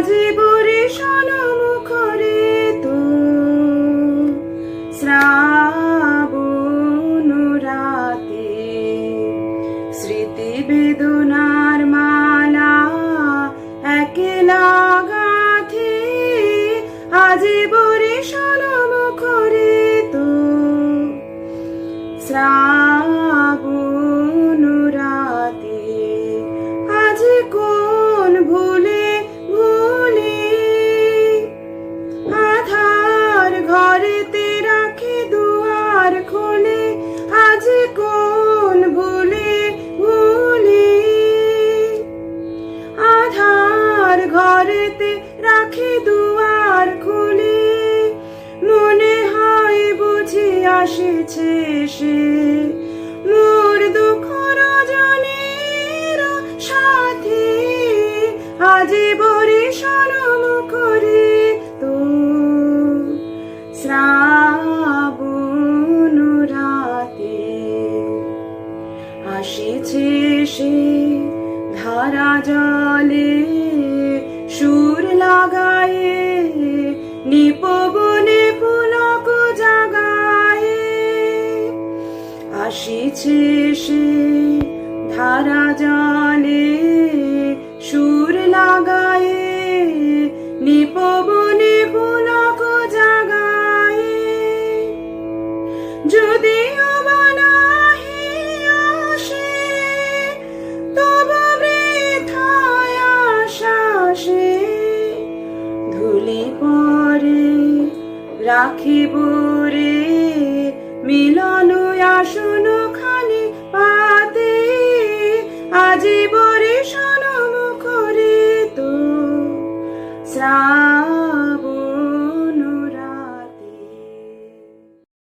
আজি বরে মুখরে তো শ্রাবণ রাতে স্মৃতি বেদনার মালা একলা গাথে আজি বরে মুখরে তো শ্রাবণ ঘরেতে রাখি দুয়ার খুলে। মনে হয় বুঝি আসেছে সে। মোর দুঃখ রজনীর সাথে। আজি বরে সরম করে তো। শ্রাবণ রাতে আসিছে সে ধারা জলে। নিপবনে পুলক জাগায়ে। আসিছে সে ধারা জলে ধুলি পরে রাখিব রে। মিলন আসন খানি পাতে আজি বরে শোনো মুখরে তো শ্রা